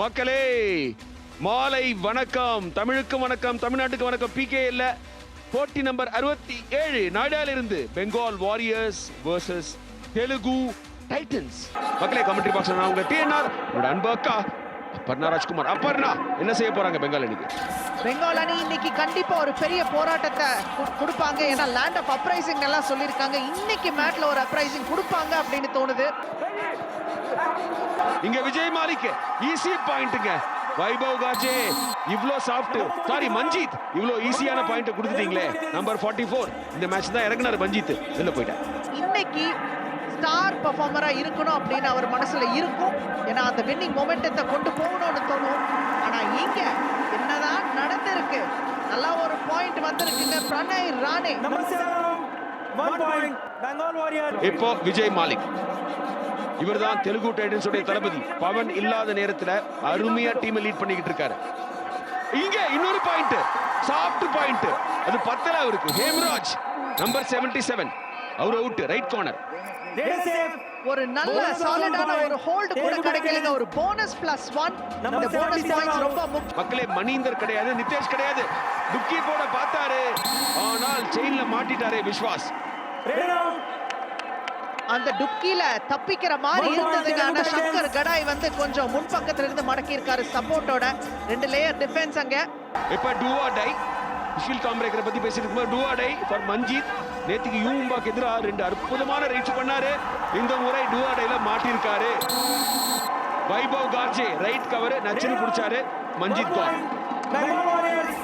மக்களே மாலை வணக்கம். தமிழுக்கு வணக்கம் தமிழ்நாட்டுக்கு வணக்கம். பிகே இல்ல. போட்டி நம்பர் அறுபத்தி ஏழு நாடால இருந்து Bengal warriors versus Telugu titans மக்களே கமெண்ட்ரி பாக்ஸ் நான் உங்க டிஎன்ஆர் என்னோட அன்பு அக்கா அப்பர்ணா ராஜ்குமார். அப்பர்ணா என்ன செய்ய போறாங்க பெங்கால் அணிக்கு? பெங்கால் அணி இன்னைக்கு கண்டிப்பா ஒரு பெரிய போராட்டத்தை கொடுப்பாங்க. ஏன்னா லேண்ட் ஆஃப் அப்ரைசிங் எல்லாம் சொல்லியிருக்காங்க. இன்னைக்கு மேட்ல ஒரு அப்ரைசிங் கொடுப்பாங்க அப்படின்னு தோணுது. இங்க விஜய் மாலிக் ஈஸி பாயிண்ட்டுங்க வைபவ் காஜே இவ்ளோ சாஃப்ட் சாரி மஞ்சித் இவ்ளோ ஈஸியான பாயிண்ட் கொடுத்துட்டீங்களே. நம்பர் 44 இந்த மேட்ச் தான் இறங்குனாரு மஞ்சித். வெளில போயிட்டார். இன்னைக்கு ஸ்டார் பெர்ஃபார்மரா இருக்கணும் அப்படின்னு அவர் மனசுல இருக்கும். ஏன்னா அந்த வின்னிங் மொமெண்டத்தை கொண்டு போகணும்னு தோணும். ஆனா இங்க என்னதான் நடந்திருக்கு. நல்லா ஒரு பாயிண்ட் வந்திருக்குங்க. பிரணய் ராணே. இப்போ விஜய் மாலிக். இவர்தான் தெலுங்கு டைட்டன்ஸ் உடைய தளபதி. பவன் இல்லாத நேரத்துல அருமையா டீமை லீட் பண்ணிக்கிட்டு இருக்காரு. இங்க இன்னொரு பாயிண்ட் சாஃப்ட் பாயிண்ட் அது பத்தல அவருக்கு. ஹேம்ராஜ் நம்பர் 77 செவன் அவர் அவுட் ரைட் கார்னர். ஒரு நல்ல சாலிடான ஒரு ஹோல்டு கூட கிடைக்கலங்க. ஒரு போனஸ் பிளஸ் ஒன் இந்த போனஸ் பாயிண்ட்ஸ் ரொம்ப மக்களே மணீந்தர் கிடையாது நிதேஷ் கிடையாது. துக்கி போட பார்த்தாரு. ஆனால் செயின்ல மாட்டிட்டாரே விஸ்வாஸ். அந்த டுக்கில தப்பிக்கிற மாதிரி இருந்ததுங்க. ஆனா சங்கர் கடாய் வந்து கொஞ்சம் முன்பக்கத்துல இருந்து மடக்கி இருக்காரு சப்போர்ட்டோட ரெண்டு லேயர் டிஃபென்ஸ் அங்க. இப்ப டூவா டை விஷுவல் காம்பிரேக்கரை பத்தி பேசிட்டு இருக்கும்போது டூவா டை ஃபார் மஞ்சித் நேத்துக்கு யூம்பாக்கு எதிராக ரெண்டு அற்புதமான ரைட்ஸ் பண்ணாரு. இந்த முறை டூவா டைல மாட்டிருக்காரு வைபவ் கார்ஜே ரைட் கவர் நச்சுன்னு பிடிச்சாரு. மஞ்சித் Warriors.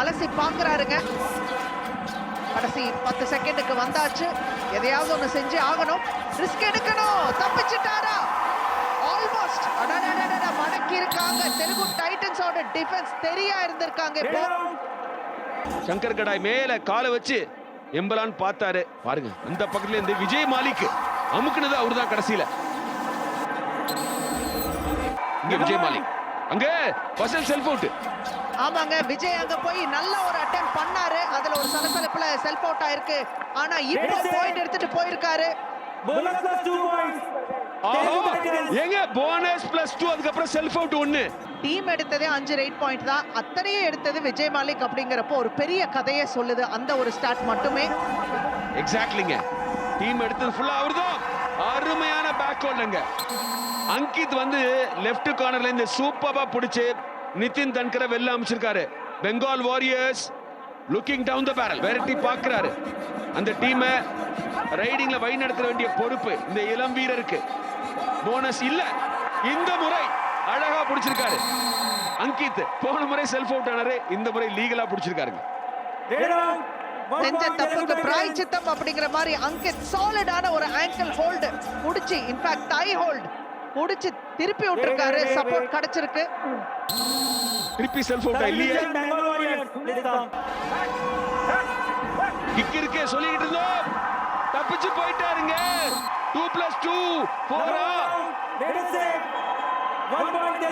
அலசி பாக்குறாருங்க கடைசி பத்து செகண்டுக்கு வந்தாச்சு. எதையாவது ஒண்ணு செஞ்சு ஆகணும். ரிஸ்க் எடுக்கணும். தப்பிச்சிட்டாரா? ஆல்மோஸ்ட் மடக்கி இருக்காங்க தெலுங்கு டைட்டன்ஸோட டிஃபென்ஸ் தெரியா இருந்திருக்காங்க இப்போ சங்கர் கடாய் மேல காலை வச்சு எம்பலான் பார்த்தாரு பாருங்க அந்த பக்கத்துல இருந்து விஜய் மாலிக் அமுக்குனது அவர்தான் கடைசியில இங்க விஜய் மாலிக் அங்க பசல் செல்ஃப் அவுட் ஆமாங்க விஜய் அங்க போய் நல்ல ஒரு அட்டெம்ட் பண்ணாரு. அதுல ஒரு சலசலப்புல செல்ஃப் அவுட் ஆயிருக்கு. ஆனா இப்போ பாயிண்ட் எடுத்துட்டு போயிருக்காரு. Bonus plus two points. ஆஹா. Telugu Titans. எங்க? போனஸ் பிளஸ் டூ அதுக்கப்புறம் செல்ஃப் அவுட் ஒன்னு டீம் எடுத்ததே அஞ்சு ரைட் பாயிண்ட் தான். அத்தனையே எடுத்தது விஜய் மாலிக் அப்படிங்கிறப்போ ஒரு பெரிய கதையை சொல்லுது அந்த ஒரு ஸ்டார்ட் மட்டுமே. எக்ஸாக்ட்லிங்க டீம் எடுத்தது ஃபுல்லா அவர்தான் அருமையான பேக் ஹோல்டுங்க அங்கித் வந்து லெஃப்ட் கார்னர்ல இருந்து சூப்பரா பிடிச்சு நிதின் தன்கரை வெளில அமைச்சிருக்காரு. Bengal warriors looking down the barrel விரட்டி பார்க்கறாரு அந்த டீமை ரைடிங்ல வழி நடத்த வேண்டிய பொறுப்பு இந்த இளம் வீரருக்கு. போனஸ் இல்ல. இந்த முறை அழகா பிடிச்சிருக்காரு. அங்கித் போன முறை செல்ஃப் அவுட் ஆனாரு. இந்த முறை லீகலா பிடிச்சிருக்காருங்க. செஞ்ச தப்புக்கு. பிராய்ச்சித்தம் அப்படிங்கிற மாதிரி அங்கித் சாலிடான ஒரு ஆங்கிள் ஹோல்டு புடிச்சு இன்ஃபேக்ட் டை ஹோல்ட் புடிச்சு திருப்பி விட்டுருக்காரு. சப்போர்ட் கிடைச்சிருக்கு. திருப்பி செல்ஃப் அவுட் இல்லையே. கிக் இருக்கே சொல்லிக்கிட்டு இருந்தோம். தப்பிச்சு போயிட்டாருங்க. டூ பிளஸ் டூ போரா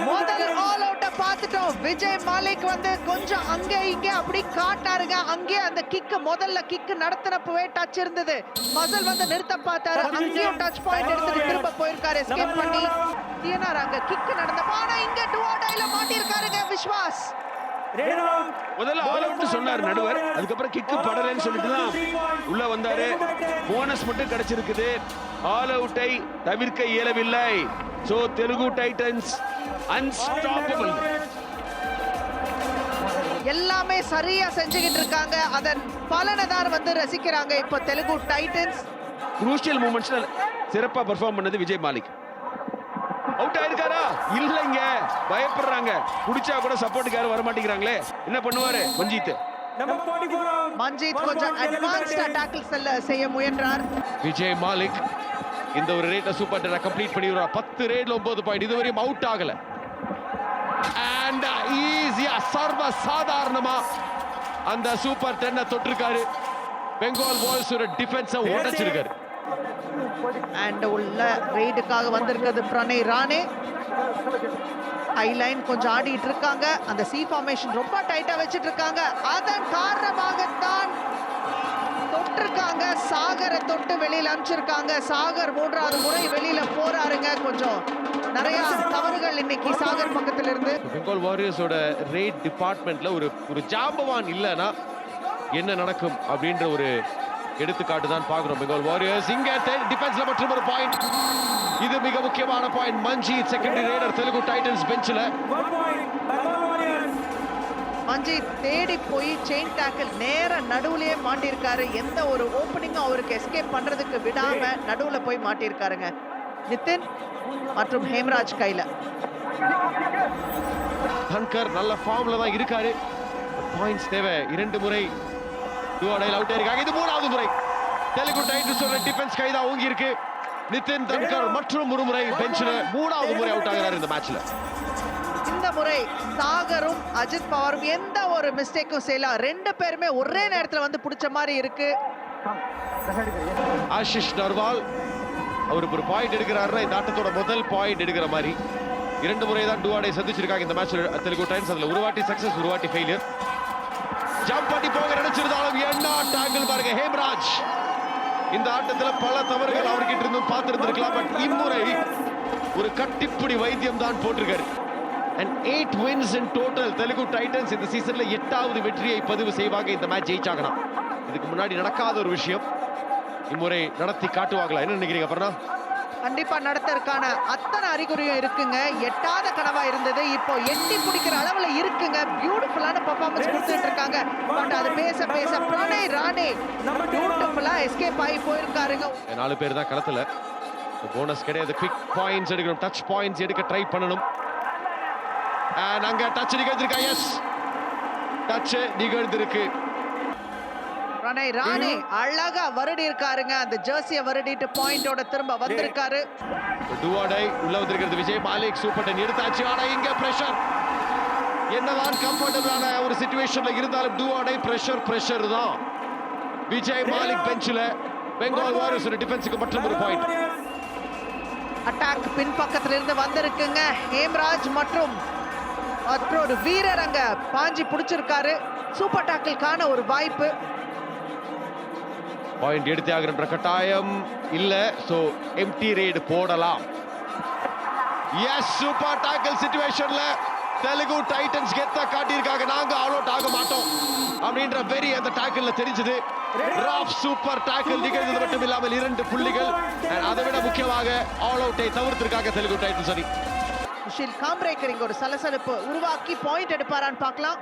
முதல். ஆல் அவுட்ட பார்த்துட்டோம். விஜய் மாலிக் வந்து கொஞ்சம் அங்க இங்க அப்படி காட்டாருங்க அங்கே அந்த கிக் முதல்ல கிக் நடத்தினப்பவே டச் இருந்தது. மசல் வந்து நிறுத்த பார்த்தாரு. அங்கேயும் டச் பாயிண்ட் திரும்ப போயிருக்காரு எஸ்கேப் பண்ணி. டிஎன்ஆர் அங்க கிக் நடந்தப்ப ஆனா இங்க டுவாடைல மாட்டிருக்காருங்க விஸ்வாஸ். முதல்ல ஆல் அவுட் சொன்னார் நடுவர். அதுக்கப்புறம் கிக்கு படலைன்னு சொல்லிட்டு தான் உள்ள வந்தாரு. போனஸ் மட்டும் கிடைச்சிருக்குது. ஆல் அவுட்டை தவிர்க்க இயலவில்லை. சோ தெலுங்கு டைட்டன்ஸ் அன்ஸ்டாப்பபிள் எல்லாமே சரியா செஞ்சுக்கிட்டு இருக்காங்க. அதன் பலனை தான் வந்து ரசிக்கிறாங்க இப்போ தெலுங்கு டைட்டன்ஸ் குரூஷியல் மூமெண்ட்ஸ்ல சிறப்பா பெர்ஃபார்ம் பண்ணது விஜய் மாலிக். அவுட் ஆயிருக்காரா? இல்லைங்க. பயப்படுறாங்க. குடிச்சா கூட சப்போர்ட்டுக்கு யாரும் வர மாட்டேங்கிறாங்களே என்ன பண்ணுவாரு? Manjeet Number 44 out. மஞ்சித் கொஞ்சம் அட்வான்ஸ்டா செல்ல செய்ய முயன்றார். விஜய் மாலிக் இந்த ஒரு ரேட்டை சூப்பர் டென்னை கம்ப்ளீட் பண்ணிடுறார் பத்து ரேட்ல ஒன்பது பாயிண்ட் இதுவரையும் அவுட் ஆகல. அண்ட் ஈஸியா சர்வ சாதாரணமா அந்த சூப்பர் டென்னை தொட்டிருக்காரு. பெங்கால் பாய்ஸ் ஒரு டிஃபென்ஸை உடைச்சிருக்காரு. அண்ட் உள்ள ரெய்டுக்காக வந்திருக்கிறது பிரணய் ராணே. ஹைலைன் கொஞ்சம் ஆடிட்டு இருக்காங்க. அந்த சி ஃபார்மேஷன் ரொம்ப டைட்டா வச்சுட்டு இருக்காங்க அதன் காரணமாகத்தான் தொட்டிருக்காங்க. சாகரை தொட்டு வெளியில அனுப்பிச்சிருக்காங்க. சாகர் மூன்றாவது முறை வெளியில போறாருங்க. கொஞ்சம் நிறைய தவறுகள் இன்னைக்கு சாகர் பக்கத்துல இருந்து பெங்கால் வாரியர்ஸோட ரேட் டிபார்ட்மெண்ட்ல ஒரு ஒரு ஜாம்பவான் இல்லைன்னா என்ன நடக்கும் அப்படின்ற ஒரு எடுத்துக்காட்டு தான் பார்க்கிறோம் பெங்கால் வாரியர்ஸ் இங்க டிஃபென்ஸ்ல மற்றும் ஒரு பாயிண்ட் இது மிக முக்கியமான point Manjeet secondary raider Telugu Titans பெஞ்சில் One point, Bengal Warriors. Manji தேடி போய் செயின் டேக்கிள் நேர நடுவுலயே மாட்டியிருக்காரு. எந்த ஒரு ஓப்பனிங்கும் அவருக்கு எஸ்கேப் பண்றதுக்கு விடாம நடுவுல போய் மாட்டியிருக்காருங்க. நிதின் மற்றும் ஹேம்ராஜ் கையில. தன்கர் நல்ல ஃபார்ம்ல தான் இருக்காரு. பாயிண்ட்ஸ் தேவை. இரண்டு முறை டூடைல் அவுட் ஆயிருக்காங்க இது மூணாவது முறை. தெலுங்கு டைட்டன்ஸோட டிஃபென்ஸ் கைதா ஓங்கி இருக்கு நிதின் தன்கர் மற்றும் ஒரு முறை பெஞ்சில் மூணாவது முறை அவுட் ஆகிறார் இந்த மேட்ச்ல இந்த முறை சாகரும் அஜித் பவாரும் எந்த ஒரு மிஸ்டேக்கும் செய்யலாம். ரெண்டு பேருமே ஒரே நேரத்துல வந்து பிடிச்ச மாதிரி இருக்கு. ஆஷிஷ் நர்வால் அவருக்கு ஒரு பாயிண்ட் எடுக்கிறாருன்னா இந்த ஆட்டத்தோட முதல் பாயிண்ட் எடுக்கிற மாதிரி. இரண்டு முறை தான் டூஆடை சந்திச்சிருக்காங்க இந்த மேட்ச்ல தெலுங்கு டைம்ஸ் அதுல ஒரு வாட்டி சக்சஸ் ஒரு வாட்டி ஃபெயிலியர் ஜம்ப் பண்ணி போக நினைச்சிருந்தாலும் என்ன டாங்கிள் பாருங்க. ஹேம்ராஜ் இந்த ஆட்டத்துல பல தவறுகள் அவர்கிட்ட இருந்தும் பார்த்திருந்திருக்கலாம். பட் இம்முறை ஒரு கட்டிப்புடி வைத்தியம் தான் போட்டிருக்காரு. And eight wins in total Telugu titans இந்த சீசன்ல எட்டாவது வெற்றியை பதிவு செய்வாங்க. இந்த மேட்ச் ஜெயிச்சாங்கன்னா. இதுக்கு முன்னாடி நடக்காத ஒரு விஷயம். இம்முறை நடத்தி காட்டுவாங்களா? என்ன நினைக்கிறீங்க அப்புறம் கண்டிப்பா நடத்தறதுக்கான அத்தனை அறிகுறியும் இருக்குங்க. எட்டாத கனவா இருந்தது. இப்போ எட்டி பிடிக்கிற அளவுல இருக்குங்க. பியூட்டிஃபுல்லான பெர்ஃபார்மன்ஸ் கொடுத்துட்டு இருக்காங்க. பட் அது பேச பேச பிரணய் ராணே பியூட்டிஃபுல்லா எஸ்கேப் ஆகி போயிருக்காருங்க. நாலு பேர் தான் களத்துல. போனஸ் கிடையாது. குவிக் பாயிண்ட்ஸ் எடுக்கணும். டச் பாயிண்ட்ஸ் எடுக்க ட்ரை பண்ணணும். And அங்க டச் நிகழ்ந்திருக்கா? எஸ் டச் நிகழ்ந்திருக்கு. பிரணய் ராணே அழகா வருடி இருக்காருங்க. அந்த ஜெர்சியை வருடிட்டு பாயிண்டோட திரும்ப வந்திருக்காரு. டுவாடை உள்ள வந்திருக்கிறது? விஜய் மாலிக் சூப்பர் டென் எடுத்தாச்சு. ஆனா இங்க பிரஷர் என்னதான் கம்ஃபர்டபுளான ஒரு சுச்சுவேஷன்ல இருந்தாலும் டுவாடை பிரஷர் பிரஷர் தான். விஜய் மாலிக் பெஞ்சில் பெங்கால் வாரியர்ஸ் டிஃபென்ஸுக்கு மற்றும் ஒரு பாயிண்ட். அட்டாக் பின்பக்கத்துல இருந்து வந்திருக்குங்க. ஹேம்ராஜ் மற்றும் மற்றொரு வீரர் அங்க பாஞ்சி பிடிச்சிருக்காரு. சூப்பர் டாக்கிள்கான ஒரு வாய்ப்பு. பாயிண்ட் எடுத்தே ஆகின்ற கட்டாயம் இல்ல. சோ எம்டி ரெய்டு போடலாம். எஸ் சூப்பர் டாக்கிள் சிச்சுவேஷன்ல தெலுங்கு டைட்டன்ஸ் கெத்த காட்டியிருக்காங்க. நாங்க ஆல் அவுட் ஆக மாட்டோம் அப்படின்ற வெறி அந்த டாக்கிள்ல தெரிஞ்சது. ராஃப் சூப்பர் டாக்கிள் நிகழ்ந்தது மட்டும் இல்லாமல் இரண்டு புள்ளிகள். அதை விட முக்கியமாக ஆல் அவுட்டை தவிர்த்திருக்காங்க தெலுங்கு டைட்டன்ஸ் அணி. சுஷில் காம்ரேக்கர் இங்க ஒரு சலசலப்பு. உருவாக்கி பாயிண்ட் எடுப்பாரான்னு பார்க்கலாம்.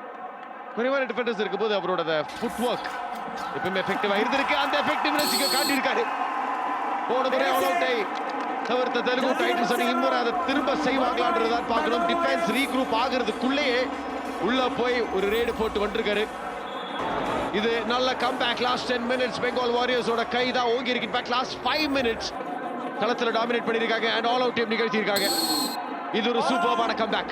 குறைவான டிஃபெண்டர்ஸ் இருக்கும்போது அவரோட ஃபுட் ஒர்க் எப்பவுமே எஃபெக்டிவா இருந்திருக்கு. அந்த எஃபெக்டிவ்னஸ் இங்க காட்டியிருக்காரு. போன முறை ஆல் அவுட்டை தவிர்த்த தெலுங்கு டைட்டன்ஸ் அணி இம்முறை அதை திரும்ப செய்வாங்களான்றதான் பார்க்கணும். டிஃபென்ஸ் ரீக்ரூப் ஆகிறதுக்குள்ளேயே உள்ள போய் ஒரு ரேடு போட்டு வந்திருக்காரு. இது நல்ல comeback last ten minutes Bengal வாரியர்ஸோட கை தான் ஓங்கி இருக்கு பேக் லாஸ்ட் ஃபைவ் மினிட்ஸ் களத்தில் டாமினேட் பண்ணியிருக்காங்க. அண்ட் ஆல் அவுட் டீம் நிகழ்த்தியிருக்காங்க. இது ஒரு சூப்பர்பான கம்பேக்.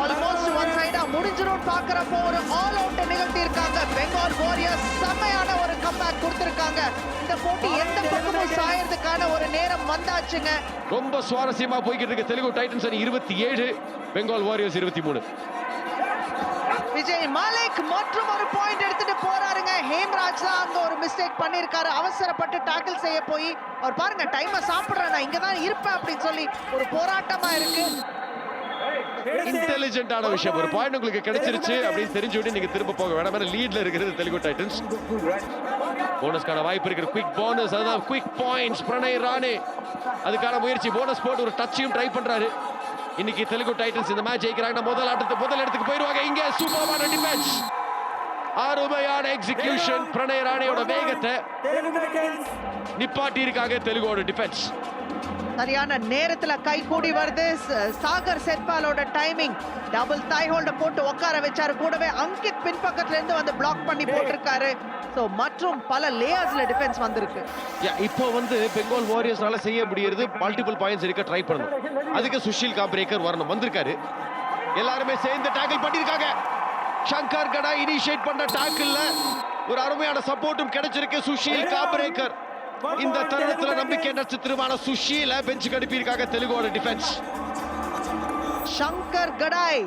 ஆல்மோஸ்ட் ஒன் சைடா முடிஞ்சிரும் பாக்குறப்போ ஒரு ஆல் அவுட் நிகழ்த்தி இருக்காங்க பெங்கால் வாரியர்ஸ் செம்மையான ஒரு கம்பேக் கொடுத்திருக்காங்க இந்த போட்டி எந்த பக்கமும் சாயறதுக்கான ஒரு நேரம் வந்தாச்சுங்க ரொம்ப சுவாரஸ்யமா போய்கிட்டு இருக்கு. தெலுங்கு டைட்டன்ஸ் அணி இருபத்தி ஏழு பெங்கால் வாரியர்ஸ் இருபத்தி மூணு. விஜய் மாலிக் மற்றும் ஒரு பாயிண்ட் எடுத்துட்டு போறாருங்க. ஹேம்ராஜ் தான் அங்க ஒரு மிஸ்டேக் பண்ணிருக்காரு அவசரப்பட்டு டாக்கிள் செய்ய போய் அவர் பாருங்க டைமை சாப்பிடுறேன் நான் இங்க தான் இருப்பேன் அப்படின்னு சொல்லி ஒரு போராட்டமா இருக்கு. இன்டெலிஜென்ட்டான விஷயம். ஒரு பாயிண்ட் உங்களுக்கு கிடைச்சிருச்சு அப்படின்னு தெரிஞ்சு விட்டு நீங்க திரும்ப போக வேணாம். லீட்ல இருக்கிறது தெலுங்கு டைட்டன்ஸ் போனஸ்க்கான வாய்ப்பு இருக்கிற குவிக் போனஸ் அதுதான் குவிக் பாயிண்ட்ஸ் பிரணய் ராணே. அதுக்கான முயற்சி. போனஸ் போட்டு ஒரு டச்சையும் ட்ரை பண்றாரு. இன்னைக்கு தெலுங்கு டைட்டன்ஸ் இந்த மேட்ச் ஜெயிக்கிறாங்க. முதல் ஆட்டத்து முதல் இடத்துக்கு போயிடுவாங்க. இங்க சூப்பரான டிஃபென்ஸ் அருமையான எக்ஸிகியூஷன் பிரணய் ராணேயோட வேகத்தை. நிப்பாட்டி இருக்காங்க தெலுங்கோட டிஃபென்ஸ் சரியான நேரத்துல கை கூடி வருது. சாகர் செட்பாலோட டைமிங் டபுள் தாய் ஹோல்ட போட்டு உட்கார வச்சாரு. கூடவே அங்கித் பின்பக்கத்துல இருந்து வந்து பிளாக் பண்ணி போட்டிருக்காரு. சோ மற்றும் பல லேயர்ஸ்ல டிஃபென்ஸ் வந்திருக்கு. இப்போ வந்து பெங்கால் வாரியர்ஸ்னால செய்ய முடியறது மல்டிபிள் பாயிண்ட்ஸ் இருக்க ட்ரை பண்ணணும். அதுக்கு சுஷில் காப்ரேக்கர் வரணும். வந்திருக்காரு. எல்லாருமே சேர்ந்து டேக்கிள் பண்ணிருக்காங்க சங்கர் கடா இனிஷியேட் பண்ண டேக்கிள்ல ஒரு அருமையான சப்போர்ட்டும் கிடைச்சிருக்கு சுஷில் காப்ரேக்கர் இந்த தருணத்துல நம்பிக்கை நட்சத்திரமான சுஷீல பெஞ்சுக்கு அனுப்பியிருக்காங்க தெலுங்கோட டிஃபென்ஸ் சங்கர் கடாய்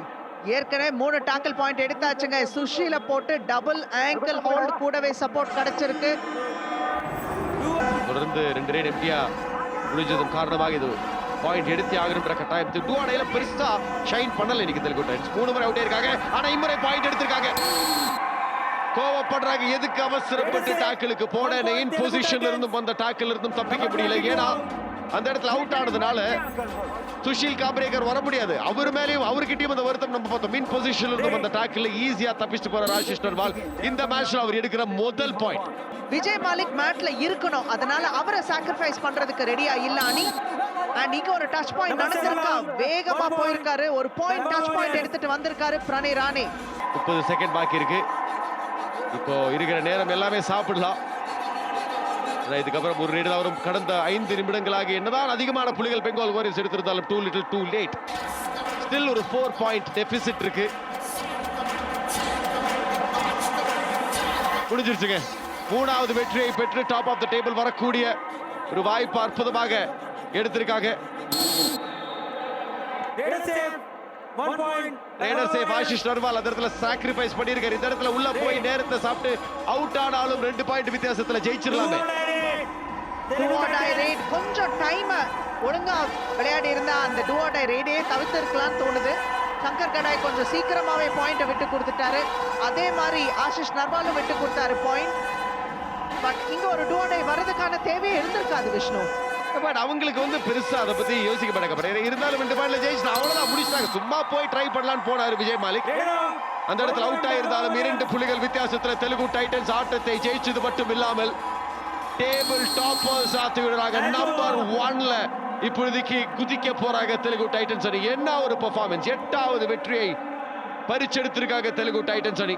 ஏற்கனவே மூணு டாக்கிள் பாயிண்ட் எடுத்தாச்சுங்க. சுஷில போட்டு டபுள் ஆங்கிள் ஹோல்ட் கூடவே சப்போர்ட் கிடைச்சிருக்கு. தொடர்ந்து ரெண்டு ரேட் எம்டியா முடிஞ்சதும் காரணமாக இது பாயிண்ட் எடுத்து ஆகணுன்ற கட்டாயத்து டூ அடையில பெருசா ஷைன் பண்ணல இன்னைக்கு தெலுங்கு டைம்ஸ் மூணு முறை அவுட் இருக்காங்க ஆனா இம்முறை பாயிண்ட் எடுத்திருக்காங்க. கோவப்படுறாங்க. எதுக்கு அவசரப்பட்டு டாக்கிளுக்கு போன இன் பொசிஷன்ல இருந்தும் வந்த டாக்கில் இருந்தும் தப்பிக்க முடியல. ஏன்னா அந்த இடத்துல அவுட் ஆனதுனால சுஷில் காம்பரேக்கர் வர முடியாது. அவர் மேலேயும் அவர்கிட்டயும் அந்த வருத்தம் நம்ம பார்த்தோம். மின் பொசிஷன்ல இருந்தும் அந்த டாக்கில் ஈஸியா தப்பிச்சு போற ராஜேஷ் நர்வால் இந்த மேட்ச்ல அவர் எடுக்கிற முதல் பாயிண்ட் விஜய் மாலிக் மேட்ல இருக்கணும். அதனால அவரை சாக்ரிஃபைஸ் பண்றதுக்கு ரெடியா இல்ல அணி அண்ட் இங்க ஒரு டச் பாயிண்ட் நடந்திருக்கா? வேகமா போயிருக்காரு. ஒரு பாயிண்ட் டச் பாயிண்ட் எடுத்துட்டு வந்திருக்காரு பிரணய் ராணே. முப்பது செகண்ட் பாக்கி இருக்கு. இப்போ இருக்கிற நேரம் எல்லாமே சாப்பிடலாம். இதுக்கப்புறம் ஒரு ரேடு வரும் கடந்த ஐந்து நிமிடங்களாக என்னதான் அதிகமான புலிகள் Bengal warriors எடுத்திருந்தாலும் too little too late still ஒரு ஃபோர் பாயிண்ட் டெபிசிட் இருக்கு. முடிஞ்சிருச்சுங்க. மூணாவது வெற்றியை பெற்று டாப் ஆஃப் த டேபிள் வரக்கூடிய ஒரு வாய்ப்பு அற்புதமாக எடுத்திருக்காங்க. ரைடர் சேஃப் ஆஷிஷ் நர்வால் அந்த இடத்துல சாக்ரிஃபைஸ் பண்ணியிருக்காரு. இந்த இடத்துல உள்ள போய் நேரத்தை சாப்பிட்டு அவுட் ஆனாலும் ரெண்டு பாயிண்ட் வித்தியாசத்துல ஜெயிச்சிடலாமே. கொஞ்சம் டைம் ஒழுங்கா விளையாடி இருந்தா அந்த டுவோடை ரேடே தவிர்த்திருக்கலாம்னு தோணுது. சங்கர் கடாய் கொஞ்சம் சீக்கிரமாவே பாயிண்ட விட்டு கொடுத்துட்டாரு. அதே மாதிரி ஆஷிஷ் நர்வாலும் விட்டு கொடுத்தாரு பாயிண்ட் பட் இங்க ஒரு டுவோடை வர்றதுக்கான தேவையே இருந்திருக்காது விஷ்ணு. பட் அவங்களுக்கு வந்து பெருசா அதை பத்தி யோசிக்க மாட்டாங்க. இருந்தாலும் ரெண்டு பாயிண்ட்ல ஜெயிச்சு அவ்வளவுதான் முடிச்சிட்டாங்க. சும்மா போய் ட்ரை பண்ணலாம்னு போனாரு விஜய் மாலிக். அந்த இடத்துல அவுட் ஆயிருந்தாலும் இரண்டு புள்ளிகள் வித்தியாசத்துல தெலுங்கு டைட்டன்ஸ் ஆட்டத்தை ஜெயிச்சது மட்டும் இல்லாமல் டேபிள் டாப்பர்ஸ் ஆத்துகிறாங்க நம்பர் ஒன்ல இப்பொழுதைக்கு குதிக்க போறாங்க தெலுங்கு டைட்டன்ஸ் அணி. என்ன ஒரு பெர்ஃபார்மன்ஸ் எட்டாவது வெற்றியை பறிச்செடுத்திருக்காங்க தெலுங்கு டைட்டன்ஸ் அணி.